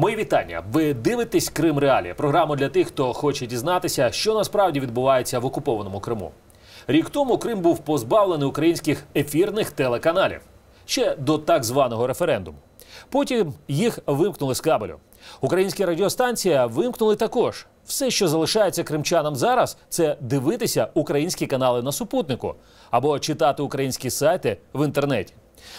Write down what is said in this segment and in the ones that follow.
Мої вітання. Ви дивитесь Крим Реалі, програму для тих, хто хоче дізнатися, що насправді відбувається в окупованому Криму. Рік тому Крим був позбавлений українських ефірних телеканалів ще до так званого референдуму. Потім їх вимкнули з кабелю. Українські радіостанції вимкнули також. Все, що залишається кримчанам зараз, це дивитися українські канали на супутнику або читати українські сайти в інтернеті.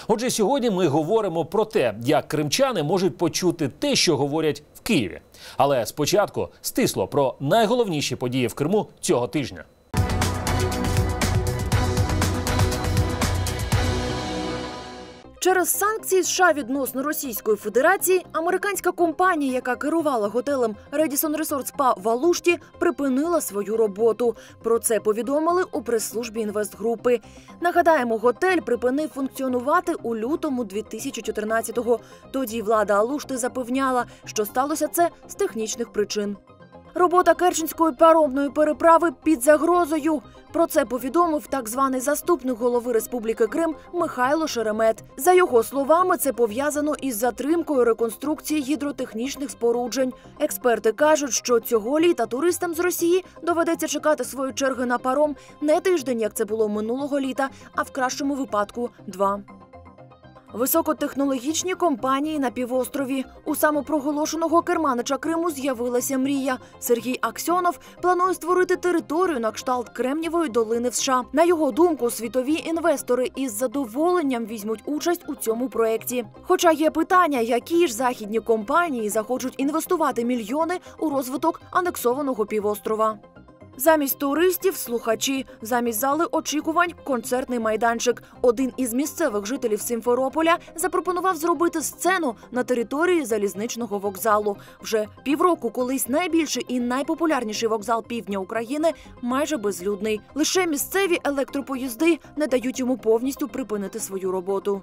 Отже, сьогодні ми говоримо про те, як кримчани можуть почути те, що говорять в Києві. Але спочатку стисло про найголовніші події в Криму цього тижня. Через санкції США відносно Російської Федерації американська компанія, яка керувала готелем Redison Resort Spa в Алушті, припинила свою роботу. Про це повідомили у прес-службі інвестгрупи. Нагадаємо, готель припинив функціонувати у лютому 2014-го. Тоді влада Алушти запевняла, що сталося це з технічних причин. Робота Керченської паромної переправи під загрозою. Про це повідомив так званий заступник голови Республіки Крим Михайло Шеремет. За його словами, це пов'язано із затримкою реконструкції гідротехнічних споруджень. Експерти кажуть, що цього літа туристам з Росії доведеться чекати свої черги на паром не тиждень, як це було минулого літа, а в кращому випадку два. Високотехнологічні компанії на півострові у самопроголошеного керманича Криму з'явилася мрія. Сергій Аксьонов планує створити територію на кшталт Кремнівої долини в США. На його думку, світові інвестори із задоволенням візьмуть участь у цьому проєкті. Хоча є питання, які ж західні компанії захочуть інвестувати мільйони у розвиток анексованого півострова. Замість туристів слухачі, замість зали очікувань концертний майданчик. Один із місцевих жителів Симферополя запропонував зробити сцену на території залізничного вокзалу. Вже півроку колись найбільший і найпопулярніший вокзал півдня України майже безлюдний. Лише місцеві електропоїзди не дають йому повністю припинити свою роботу.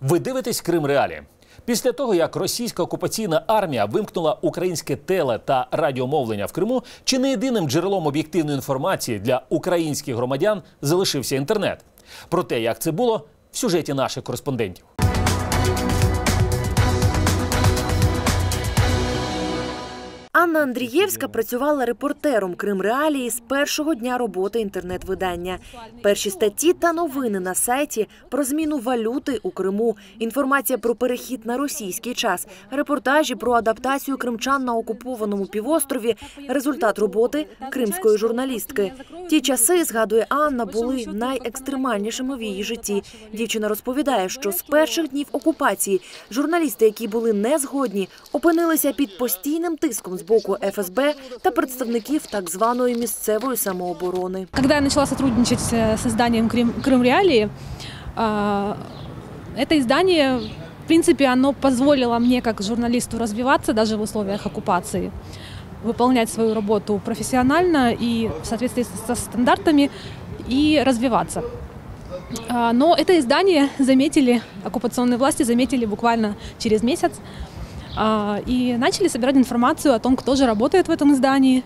Ви дивитесь Крим Реалі. Після того, як російська окупаційна армія вимкнула українське теле та радіомовлення в Криму, чи не єдиним джерелом об'єктивної інформації для українських громадян залишився інтернет. Про те, як це було, в сюжеті наших кореспондентів. Анна Андрієвська працювала репортером Крим Реалії з першого дня роботи інтернет-видання. Перші статті та новини на сайті про зміну валюти у Криму, інформація про перехід на російський час, репортажі про адаптацію кримчан на окупованому півострові, результат роботи кримської журналістки. Ті часи, згадує Анна, були найекстремальнішими в її житті. Дівчина розповідає, що з перших днів окупації журналісти, які були не згодні, опинилися під постійним тиском з боку ФСБ та представників так званої місцевої самооборони. Когда я начала сотрудничать э, с изданием Крым, Крым Реалии, а, это издание, в принципе, оно позволило мне как журналисту развиваться даже в условиях оккупации, выполнять свою работу профессионально и в соответствии со стандартами и развиваться. А, Но это издание заметили, оккупационные власти заметили буквально через месяц а, И начали собирать информацию о том, кто же работает в этом издании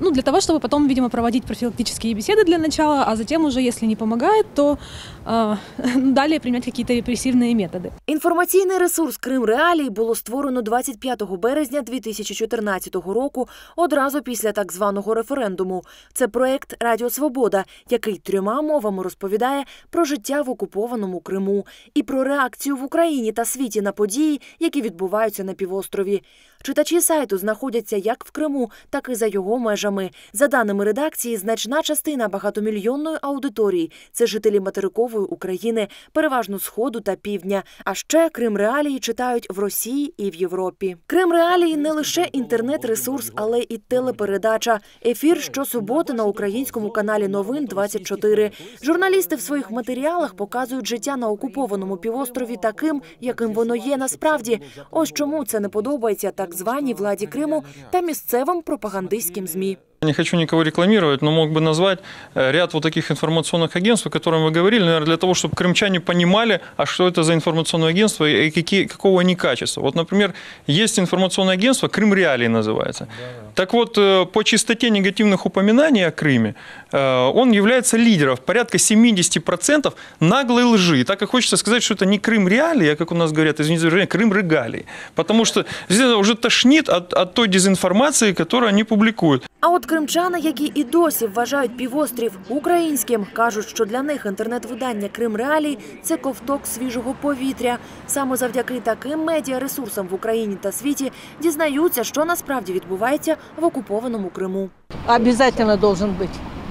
Ну, для того, чтобы потом, видимо, проводить профилактические беседы для начала, а затем уже, если не помогает, то а, далее применять какие-то репрессивные методы. Інформаційний ресурс Крим Реалії було створено 25 березня 2014 року, одразу після так званого референдуму. Це проект Радіо Свобода, який трьома мовами розповідає про життя в окупованому Криму і про реакцію в Україні та світі на події, які відбуваються на півострові. Читачі сайту знаходяться як в Криму, так і за його межами. За даними редакції, значна частина багатомільйонної аудиторії це жителі материкової України, переважно сходу та півдня. А ще Крим Реалії читають в Росії і в Європі. Крим Реалії не лише інтернет-ресурс, але і телепередача. Ефір щосуботи на українському каналі Новин 24 Журналісти в своїх матеріалах показують життя на окупованому півострові таким, яким воно є насправді. Ось чому це не подобається так званій владі Криму та місцевим пропагандистським змі. Не хочу никого рекламировать, но мог бы назвать э, ряд вот таких информационных агентств, о которых вы говорили, наверное, для того, чтобы крымчане понимали, а что это за информационное агентство и какие, какого они качества. Вот, например, есть информационное агентство «Крым Реалии» называется. Так вот, э, по частоте негативных упоминаний о Крыме, э, он является лидером, порядка 70% наглой лжи. И так и хочется сказать, что это не Крым реалии, а, как у нас говорят, извините, за выражение, Крым регалии. Потому что здесь уже тошнит от, от той дезинформации, которую они публикуют. А от кримчани, які і досі вважають півострів українським, кажуть, що для них інтернет-видання Крим Реалії це ковток свіжого повітря. Саме завдяки таким медіаресурсам в Україні та світі дізнаються, що насправді відбувається в окупованому Криму. Обязательно должен быть.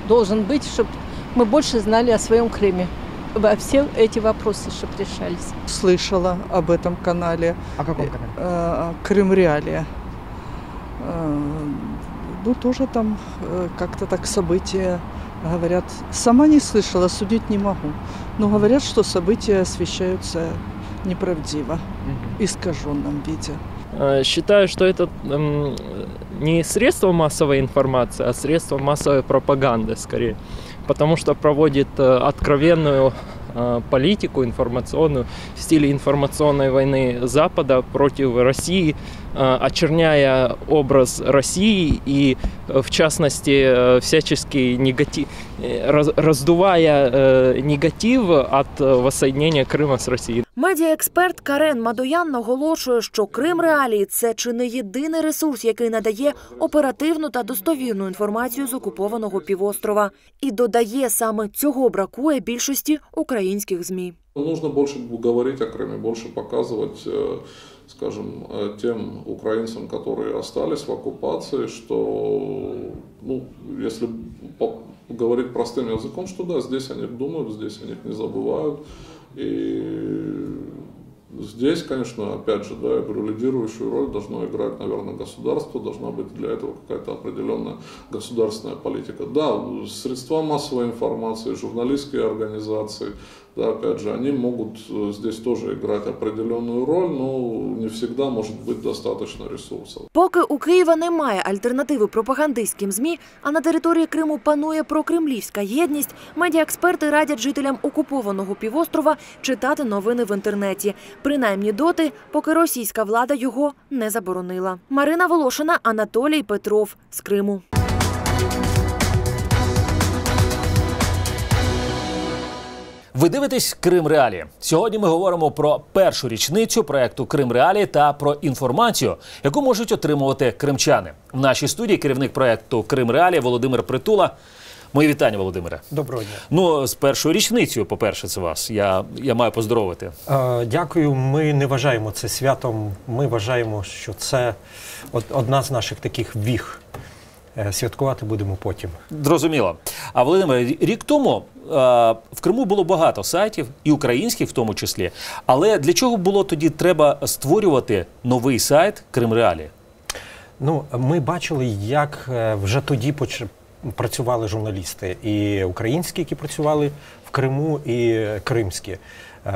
Должен быть, чтобы мы больше знали о своем Крыме. Во все эти вопросы, чтобы решались. слышала об этом канале. О каком канале? Э, Крым Реалия. Э, Ну, тоже там э, как-то так события говорят. Сама не слышала, судить не могу. Но говорят, что события освещаются неправдиво, искаженном виде. Э, Считаю, что это м, не средство массовой информации, а средство массовой пропаганды скорее. Потому что проводит э, откровенную э, политику информационную в стиле информационной войны Запада против России, очерняя образ России и, э, в частности, э, всячески негатив, э, раз- раздувая э, негатив от э, воссоединения Крыма с Россией. Медіаексперт Карен Мадоян наголошує, що Крим Реалії це чи не єдиний ресурс, який надає оперативну та достовірну інформацію з окупованого півострова, і додає саме цього бракує більшості українських змі. Нужно больше говорить о Крыме, больше показывать, э, скажем, э, тем украинцам, которые остались в оккупации, что, ну, если говорить простым языком, что да, здесь о них думают, здесь о них не забывают. И здесь, конечно, опять же, да, я говорю, лидирующую роль должно играть, наверное, государство, должна быть для этого какая-то определенная государственная политика. Да, средства массовой информации, журналистские организации, да, опять же, они могут э, здесь тоже играть определенную роль, но не всегда может быть достаточно ресурсов. Поки у Києва немає альтернативи пропагандистським змі, а на території Криму панує прокремлівська єдність, медіаексперти радять жителям окупованого півострова читати новини в інтернеті, принаймні доти, поки російська влада його не заборонила. Марина Волошина, Анатолій Петров з Криму. Ви дивитесь Крим Реалі. Сьогодні ми говоримо про першу річницю проекту Крим Реалі та про інформацію, яку можуть отримувати кримчани. В нашій студії керівник проекту Крим Реалі Володимир Притула. Мої вітання, Володимире. Доброго дня. Ну, з першою річницею, по-перше, це вас. Я, я маю поздоровити. Е, Дякую. Ми не вважаємо це святом. Ми вважаємо, що це од- одна з наших таких віг. Е, Святкувати будемо потім. Зрозуміло. А Володимире, рік тому е, в Криму було багато сайтів, і українських в тому числі. Але для чого було тоді треба створювати новий сайт Крим Реалі? Ну, ми бачили, як е, вже тоді поч- працювали журналісти, і українські, які працювали в Криму, і кримські.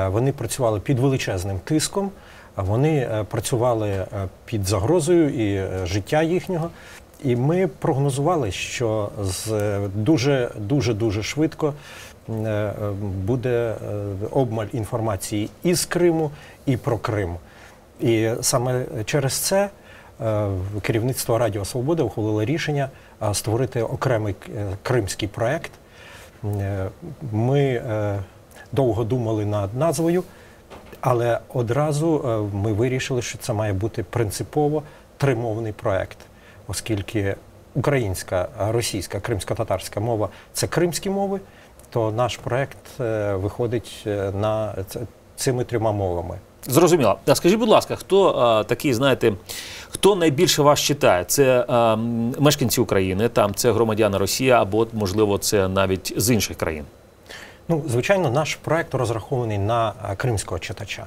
Вони працювали під величезним тиском, вони працювали під загрозою і життя їхнього. І ми прогнозували, що з е, дуже дуже дуже швидко е, буде е, обмаль інформації і з Криму, і про Крим. І саме через це керівництво Радіо Свобода ухвалило рішення створити окремий кримський проект. Ми довго думали над назвою, але одразу ми вирішили, що це має бути принципово тримовний проект, оскільки українська, російська, кримсько-татарська мова це кримські мови, то наш проект е, виходить е, на цими трьома мовами. Зрозуміло. А скажіть, будь ласка, хто а, такий, знаєте, хто найбільше вас читає? Це а, мешканці України, там це громадяни Росії, або можливо це навіть з інших країн. Ну, звичайно, наш проект розрахований на е, кримського читача.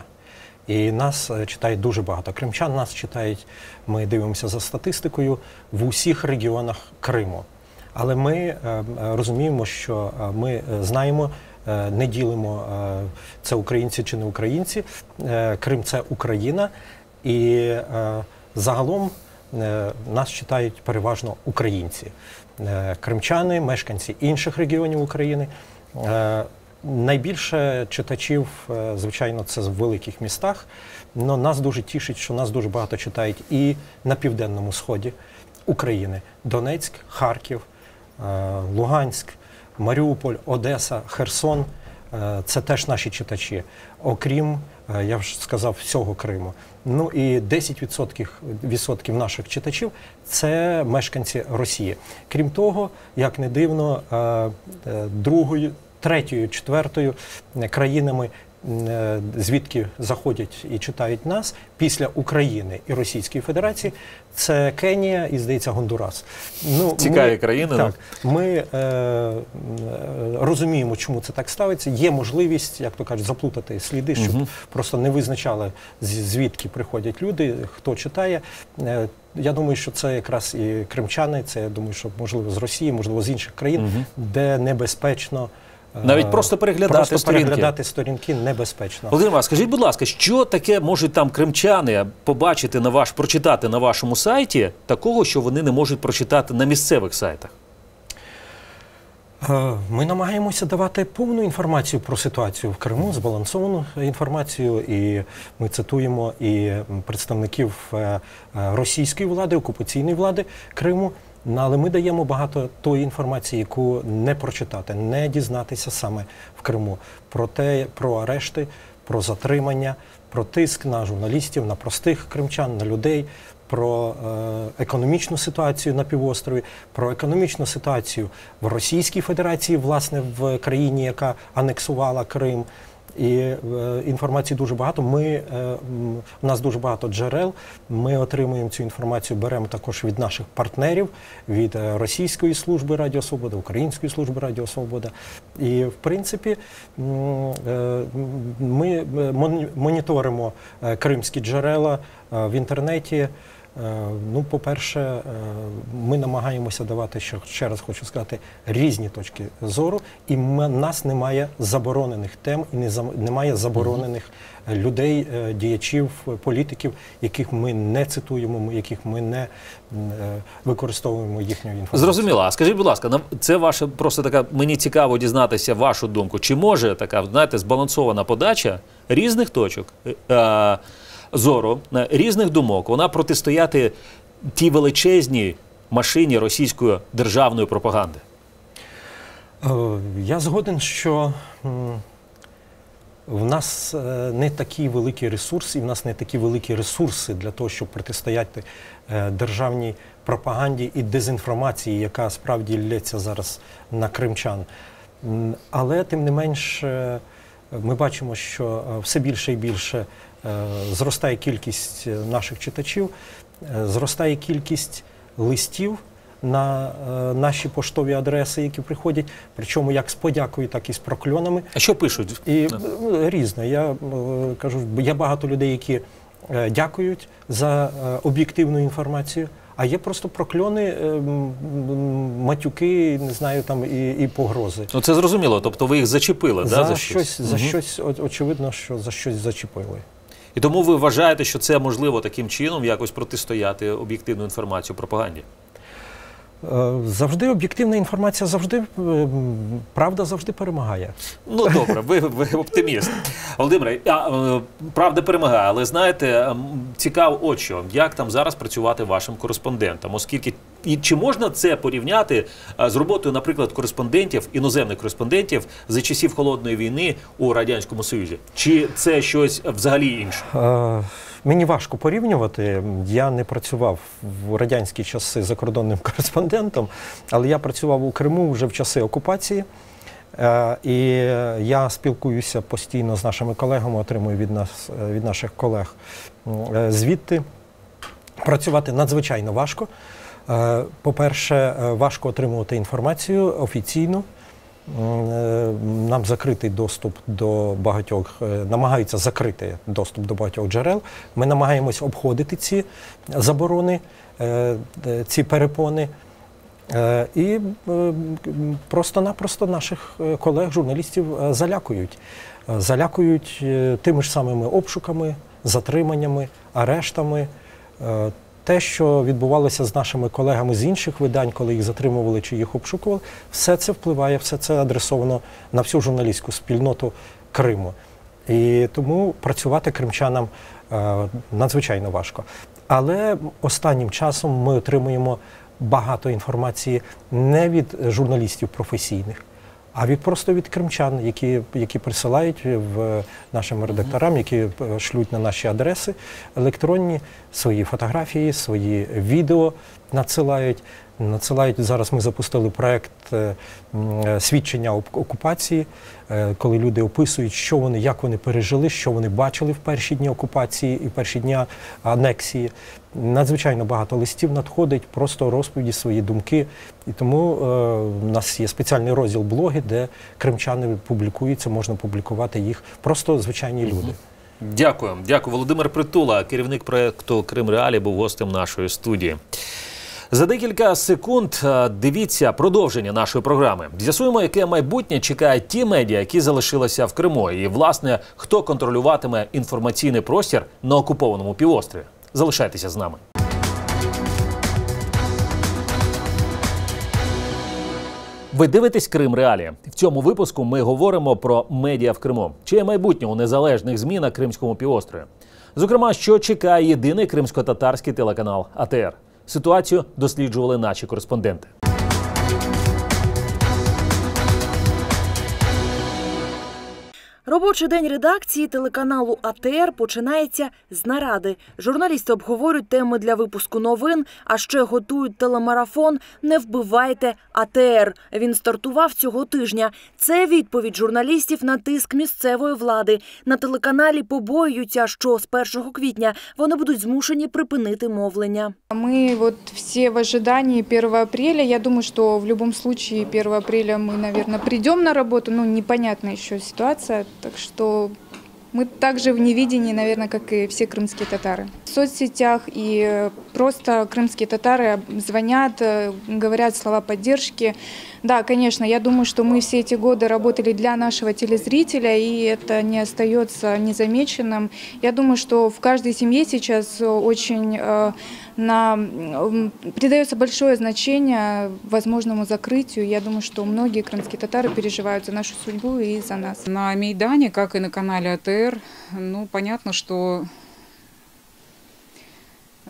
І нас е, читає дуже багато кримчан. Нас читають, ми дивимося за статистикою в усіх регіонах Криму. Але ми е, е, розуміємо, що ми знаємо, не ділимо це українці чи не українці. Крим це Україна, і загалом нас читають переважно українці, кримчани, мешканці інших регіонів України. Найбільше читачів, е, звичайно, це в великих містах. але нас дуже тішить, що нас дуже багато читають і на південному сході України: Донецьк, Харків, е, Луганськ, Маріуполь, Одеса, Херсон. Е, Це теж наші читачі, окрім, я вже сказав, всього Криму. Ну і 10% відсотків наших читачів це мешканці Росії. Крім того, як не дивно, другою, третьою, четвертою країнами. е, Звідки заходять і читають нас після України і Російської Федерації, це Кенія і здається Гондурас. Ну Цікаві країни, Так, ми е, е, розуміємо, чому це так ставиться. Є можливість, як то кажуть, заплутати сліди, щоб просто не визначали звідки приходять люди, хто читає. Е, я думаю, що це якраз і кримчани. Це я думаю, що можливо з Росії, можливо, з інших країн, де небезпечно. Е, Навіть просто переглядати просто сторінки. переглядати сторінки небезпечно. Володимир, Іванович, скажіть, будь ласка, що таке можуть там кримчани побачити на ваш, прочитати на вашому сайті, такого, що вони не можуть прочитати на місцевих сайтах? Е, Ми намагаємося давати повну інформацію про ситуацію в Криму, збалансовану інформацію, і ми цитуємо і представників е, е, російської влади, окупаційної влади Криму. Ну, Але ми даємо багато тої інформації, яку не прочитати, не дізнатися саме в Криму про те, про арешти, про затримання, про тиск на журналістів, на простих кримчан, на людей, про е, економічну ситуацію на півострові, про економічну ситуацію в Російській Федерації, власне, в країні, яка анексувала Крим. І е, інформації дуже багато. Ми е, у нас дуже багато джерел. Ми отримуємо цю інформацію, беремо також від наших партнерів, від е, Російської служби Радіо Свобода, Української служби Радіо Свобода. І в принципі ми моніторимо кримські джерела в інтернеті. Е, Ну, по-перше, е, ми намагаємося давати, що ще раз хочу сказати, різні точки зору, і в нас немає заборонених тем і немає заборонених е, людей, діячів, політиків, яких ми не цитуємо, яких ми не використовуємо їхню інформацію. Зрозуміло. А скажіть, будь ласка, це ваша просто така. Мені цікаво дізнатися вашу думку. Чи може така, знаєте, збалансована подача різних точок зору, е, різних думок, вона протистояти тій величезній машині російської державної пропаганди? Е, Я згоден, що в нас е, не такий великий ресурс, і в нас не такі великі ресурси для того, щоб протистояти державній пропаганді і дезінформації, яка справді лється зараз на кримчан. Але тим не менш, ми бачимо, що все більше і більше зростає кількість е, наших читачів, е, зростає кількість листів на е, наші поштові адреси, які приходять, причому як з подякою, так і з прокльонами. А що пишуть? І е, різне. Я е, кажу, є багато людей, які е, дякують за е, об'єктивну інформацію. А є просто прокльони, е, матюки, не знаю, там і, і погрози. Ну це зрозуміло. Тобто ви їх зачепили за, да, за щось, за Мгм. щось, очевидно, що за щось зачепили. І тому ви вважаєте, що це можливо таким чином якось протистояти об'єктивну інформацію пропаганді? Е, Завжди об'єктивна інформація завжди е, правда завжди перемагає. Ну добре, ви, ви оптиміст. Володимире, а, е, правда перемагає, але знаєте, цікаво, от що, як там зараз працювати вашим кореспондентам, оскільки і чи можна це порівняти е, з роботою, наприклад, кореспондентів, іноземних кореспондентів за часів холодної війни у радянському Союзі? Чи це щось взагалі інше? Мені важко порівнювати. Я не працював в радянські часи закордонним кореспондентом, але я працював у Криму вже в часи окупації. Е, І я спілкуюся постійно з нашими колегами, отримую від нас е, від наших колег звідти. Працювати надзвичайно важко. Е, По-перше, е, важко отримувати інформацію офіційну. Е, Нам закритий доступ до багатьох, намагаються закрити доступ до багатьох джерел. Ми намагаємось обходити ці заборони, ці перепони. І просто-напросто наших колег, журналістів е, залякують. Залякують тими ж самими обшуками, затриманнями, арештами. Те, що відбувалося з нашими колегами з інших видань, коли їх затримували чи їх обшукували, все це впливає, все це адресовано на всю журналістську спільноту Криму. І тому працювати кримчанам е, надзвичайно важко. Але останнім часом ми отримуємо багато інформації не від журналістів професійних, а від просто від кримчан, які, які присилають в нашим редакторам, які шлють на наші адреси електронні свої фотографії, свої відео надсилають. Надсилають зараз. Ми запустили проект е, е, свідчення ок- окупації, е, коли люди описують, що вони, як вони пережили, що вони бачили в перші дні окупації і перші дні анексії. Надзвичайно багато листів надходить, просто розповіді, свої думки. І тому е, у нас є спеціальний розділ блоги, де кримчани публікуються, можна публікувати їх. Просто звичайні люди. Дякую, дякую. Володимир Притула, керівник проекту Крим Реалі, був гостем нашої студії. За декілька секунд е, дивіться продовження нашої програми. З'ясуємо, яке майбутнє чекають ті медіа, які залишилися в Криму, і власне хто контролюватиме інформаційний простір на окупованому півострові. Залишайтеся з нами. Ви дивитесь Крим Реалі. В цьому випуску ми говоримо про медіа в Криму. Чи є майбутнє у незалежних ЗМІ на Кримському півострові? Зокрема, що чекає єдиний кримсько-татарський телеканал АТР. Ситуацію досліджували наші кореспонденти. Робочий день редакції телеканалу АТР починається з наради. Журналісти обговорюють теми для випуску новин, а ще готують телемарафон Не вбивайте АТР. Він стартував цього тижня. Це відповідь журналістів на тиск місцевої влади. На телеканалі побоюються, що з 1 квітня вони будуть змушені припинити мовлення. Мы вот все в ожидании 1 апреля. Я думаю, что в любом случае 1 апреля мы, наверное, придем на работу. Ну, непонятная еще ситуация. Так что мы также в невидении, наверное, как и все крымские татары. В соцсетях и просто крымские татары звонят, э, говорят слова поддержки. Да, конечно, я думаю, что мы все эти годы работали для нашего телезрителя, и это не остается незамеченным. Я думаю, что в каждой семье сейчас очень э, на, придается большое значение возможному закрытию. Я думаю, что многие крымские татары переживают за нашу судьбу и за нас. На Мейдане, как и на канале АТР, ну, понятно, что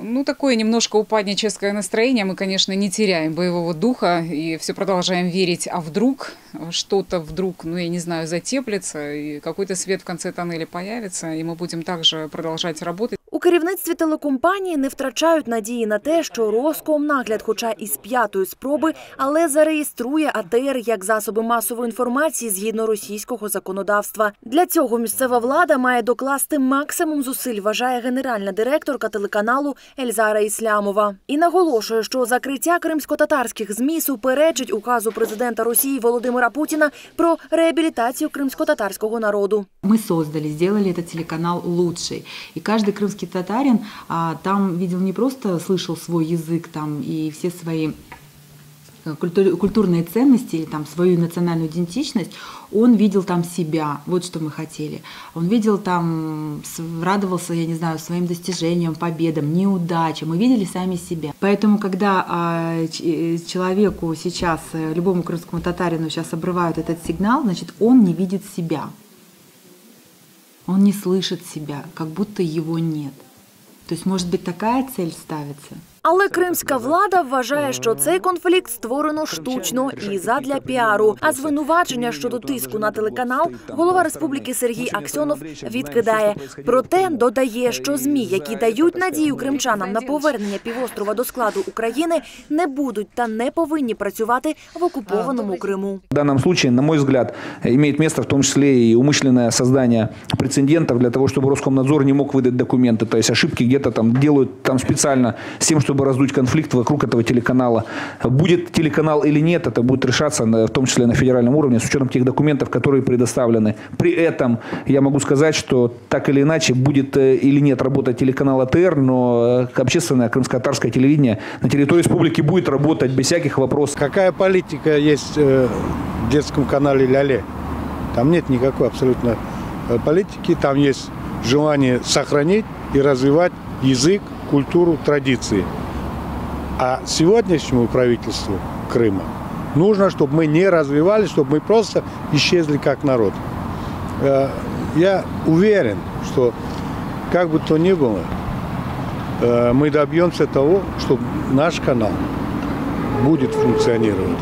ну, такое немножко упадническое настроение. Мы, конечно, не теряем боевого духа и все продолжаем верить. А вдруг что-то вдруг, ну, я не знаю, затеплится, и какой-то свет в конце тоннеля появится, и мы будем также продолжать работать. У керівництві телекомпанії не втрачають надії на те, що Роском нагляд, хоча і з п'ятої спроби, але зареєструє АТР як засоби масової інформації згідно російського законодавства. Для цього місцева влада має докласти максимум зусиль, вважає генеральна директорка телеканалу Ельзара Іслямова. І наголошує, що закриття кримсько-татарських ЗМІ суперечить указу президента Росії Володимира Путіна про реабілітацію кримсько-татарського народу. Мы создали, сделали этот телеканал лучший. И каждый крымский татарин а, там видел не просто слышал свой язык там и все свои э, культур- культурные ценности или там свою национальную идентичность, он видел там себя, вот что мы хотели. Он видел там, радовался, я не знаю, своим достижениям, победам, неудачам. Мы видели сами себя. Поэтому, когда а, э, человеку сейчас, э, любому крымскому татарину сейчас обрывают этот сигнал, значит, он не видит себя. Он не слышит себя, как будто его нет. То есть, может быть, такая цель ставится? Але кримська влада вважає, що цей конфлікт створено штучно і задля піару. А звинувачення щодо тиску на телеканал голова республіки Сергій Аксьонов відкидає. Проте додає, що змі, які дають надію кримчанам на повернення півострова до складу України, не будуть та не повинні працювати в окупованому Криму. В данном случае, на мой взгляд, имеет место в том числе и умышленное создание прецедентов для того, чтобы Роскомнадзор не мог выдать документы. То есть ошибки где-то там делают там специально с тем, чтобы раздуть конфликт вокруг этого телеканала. Будет телеканал или нет, это будет решаться на- в том числе на федеральном уровне с учетом тех документов, которые предоставлены. При этом я могу сказать, что так или иначе будет э, или нет работать телеканал АТР, но э, общественное крымско-татарское телевидение на территории республики будет работать без всяких вопросов. Какая политика есть э, в детском канале «Ляле»? Там нет никакой абсолютно э, политики. Там есть желание сохранить и развивать язык, культуру, традиции. А сегодняшнему правительству Крыма нужно, чтобы мы не развивались, чтобы мы просто исчезли как народ. Э, Я уверен, что как бы то ни было, э, мы добьемся того, что наш канал будет функционировать.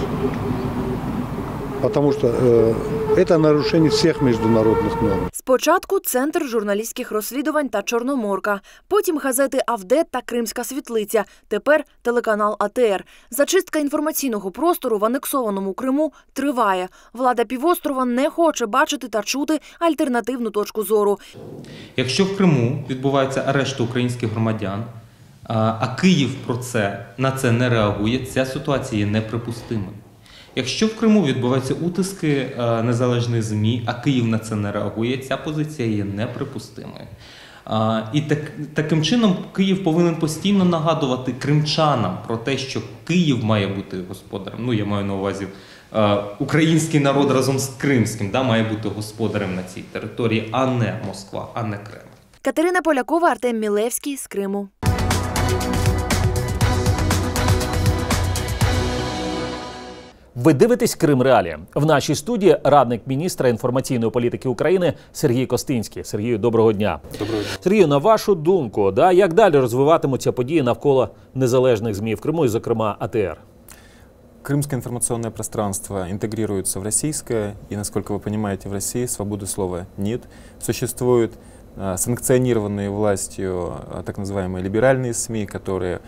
Потому что э, это нарушение всех международных норм. Спочатку центр журналістських розслідувань та Чорноморка, потім газети Авдет та Кримська світлиця. Тепер телеканал АТР. Зачистка інформаційного простору в анексованому Криму триває. Влада півострова не хоче бачити та чути альтернативну точку зору. Якщо в Криму відбуваються арешти українських громадян, а а Київ про це на це не реагує, ця ситуація є неприпустимою. Якщо в Криму відбуваються утиски е, незалежних ЗМІ, а Київ на це не реагує, ця позиція є неприпустимою. І так, таким чином Київ повинен постійно нагадувати кримчанам про те, що Київ має бути господарем. Ну, я маю на увазі е, український народ разом з кримським да, має бути господарем на цій території, а не Москва, а не Кремль. Катерина Полякова, Артем Мілевський з Криму. Ви дивитесь Крим Реалії. В нашій студії радник міністра інформаційної політики України Сергій Костинський. Сергію, доброго дня. Доброго дня. Сергію, на вашу думку, да, як далі розвиватимуться події навколо незалежних ЗМІ в Криму, і, зокрема, АТР? Крымское информационное пространство интегрируется в российское, и, насколько вы понимаете, в России свободы слова нет. Существуют а, санкционированные властью а, так называемые либеральные СМИ, которые а,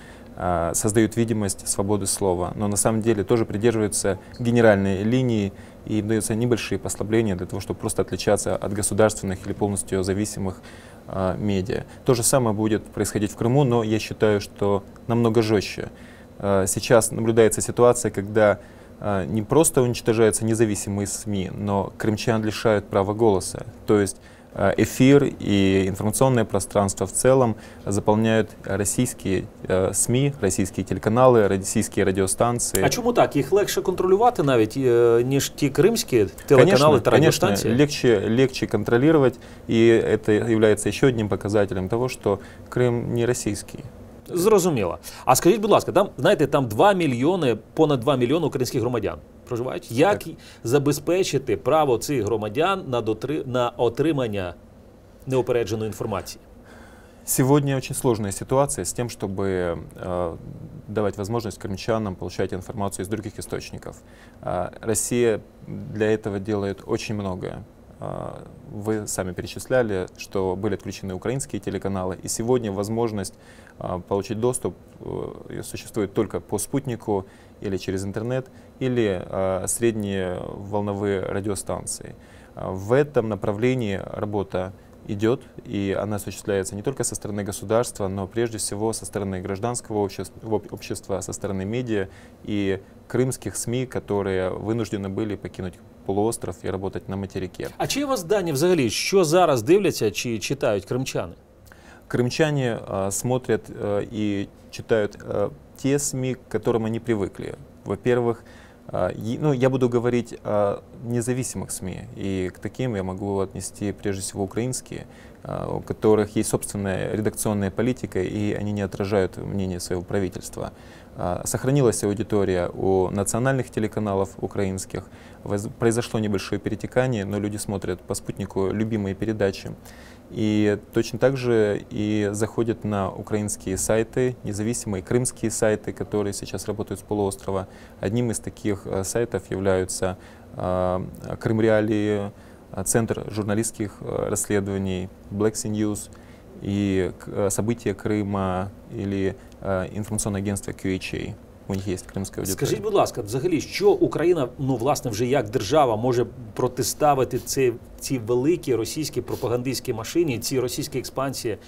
создают видимость свободы слова, но на самом деле тоже придерживаются генеральной линии и им даются небольшие послабления для того, чтобы просто отличаться от государственных или полностью зависимых а, медиа. То же самое будет происходить в Крыму, но я считаю, что намного жестче. А, Сейчас наблюдается ситуация, когда а, не просто уничтожаются независимые СМИ, но крымчан лишают права голоса. То есть эфир и информационное пространство в целом заполняют российские э, СМИ, российские телеканалы, российские радиостанции. А чому так? Їх легше контролювати навіть, е, ніж ті кримські телеканали Конечно, та конечно, радіостанції? легче, легче контролировать, и это является еще одним показателем того, что Крым не российский. Зрозуміло. А скажіть, будь ласка, там знаєте, там 2 мільйони, понад 2 мільйони українських громадян проживають. Як забезпечити право цих громадян на дотри... на отримання неопередженої інформації? Сегодня очень сложная ситуация с тем, чтобы э, давать возможность крымчанам получать информацию из других источников. Э, Россия для этого делает очень многое. Э, Вы сами перечисляли, что были отключены украинские телеканалы, и сегодня возможность э, получить доступ э, существует только по спутнику или через интернет, или э, средние волновые радиостанции. Э, В этом направлении работа идет, и она осуществляется не только со стороны государства, но прежде всего со стороны гражданского общества, об- общества, со стороны медиа и крымских СМИ, которые вынуждены были покинуть полуостров и работать на материке. А чи є у вас дані взагалі, що зараз дивляться чи читають кримчани? Крымчане э, смотрят э, и читают э, те СМИ, к которым они привыкли. Во-первых, и- ну, я буду говорить о независимых СМИ, и к таким я могу отнести прежде всего украинские, э, у которых есть собственная редакционная политика, и они не отражают мнение своего правительства. А, Сохранилась аудитория у национальных телеканалов украинских, произошло небольшое перетекание, но люди смотрят по спутнику любимые передачи. И точно так же и заходят на украинские сайты, независимые крымские сайты, которые сейчас работают с полуострова. Одним из таких э, сайтов являются э, Крым Реалии, э, Центр журналистских расследований, Black Sea News и события Крыма или информационное агентство QHA. У них є кримська аудиторія. Скажіть, будь ласка, взагалі, що Україна, ну власне, вже як держава може протиставити ці, ці великі російські пропагандистські машині, ці російські експансії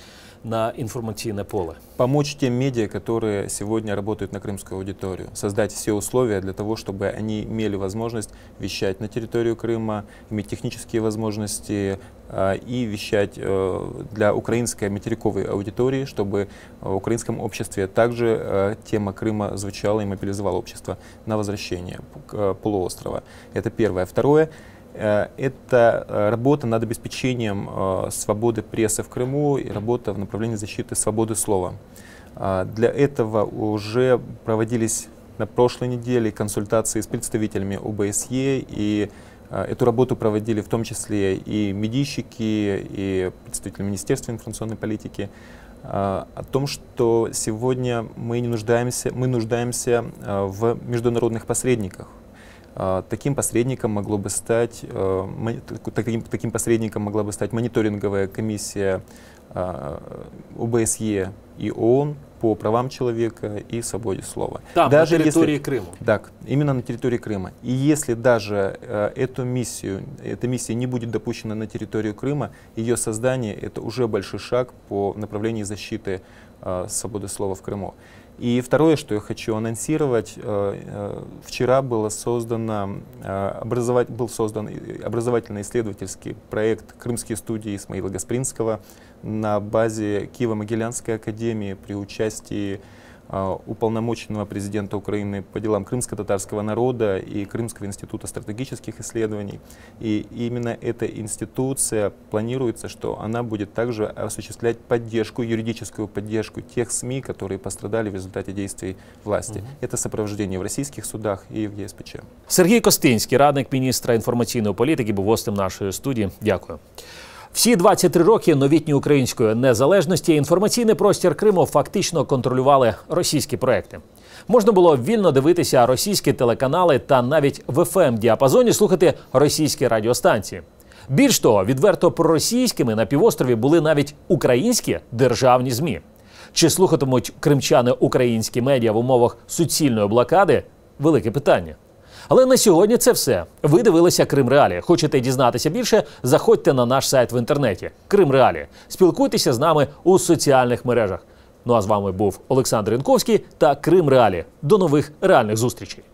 на інформаційне поле? помочь тем медиа, которые сегодня работают на крымскую аудиторию, создать все условия для того, чтобы они имели возможность вещать на территорию Крыма, иметь технические возможности а, и вещать э, для украинской материковой аудитории, чтобы в украинском обществе также э, тема Крыма звучала и мобилизовала общество на возвращение э, полуострова. Это первое. Второе, Э, Это э, работа над обеспечением э, свободы прессы в Крыму и работа в направлении защиты свободы слова. Для этого уже проводились на прошлой неделе консультации с представителями ОБСЕ, и э, эту работу проводили в том числе и медийщики, и представители Министерства информационной политики. о том, что сегодня мы не нуждаемся, мы нуждаемся в международных посредниках. А, Таким посредником могло бы стать, э, таким, таким посредником могла бы стать мониторинговая комиссия а, ОБСЕ и ООН по правам человека и свободе слова. Там, на территории Крыма. Так, именно на территории Крыма. И если даже э, эту миссию, эта миссия не будет допущена на территорию Крыма, ее создание это уже большой шаг по направлению защиты э, свободы слова в Крыму. И второе, что я хочу анонсировать, э, э, вчера было создано, э, образовать, был создан образовательно-исследовательский проект «Крымские студии» Исмаила Гаспринского на базе Киево-Могилянской академии при участии уполномоченного президента Украины по делам крымско-татарского народа и Крымского института стратегических исследований. И именно эта институция планируется, что она будет также осуществлять поддержку, юридическую поддержку тех СМИ, которые пострадали в результате действий власти. Это сопровождение в российских судах и в ЕСПЧ. Сергій Костинський, радник міністра інформаційної політики, був гостем нашої студії. Дякую. Всі 23 роки новітньої української незалежності інформаційний простір Криму фактично контролювали російські проекти. Можна було вільно дивитися російські телеканали та навіть в fm діапазоні слухати російські радіостанції. Більш того, відверто проросійськими на півострові були навіть українські державні змі. Чи слухатимуть кримчани українські медіа в умовах суцільної блокади? Велике питання. Але на сьогодні це все. Ви дивилися Крим Реалі. Хочете дізнатися більше? Заходьте на наш сайт в інтернеті Крим Реалі. Спілкуйтеся з нами у соціальних мережах. Ну а з вами був Олександр Янковський та Крим Реалі. До нових реальних зустрічей.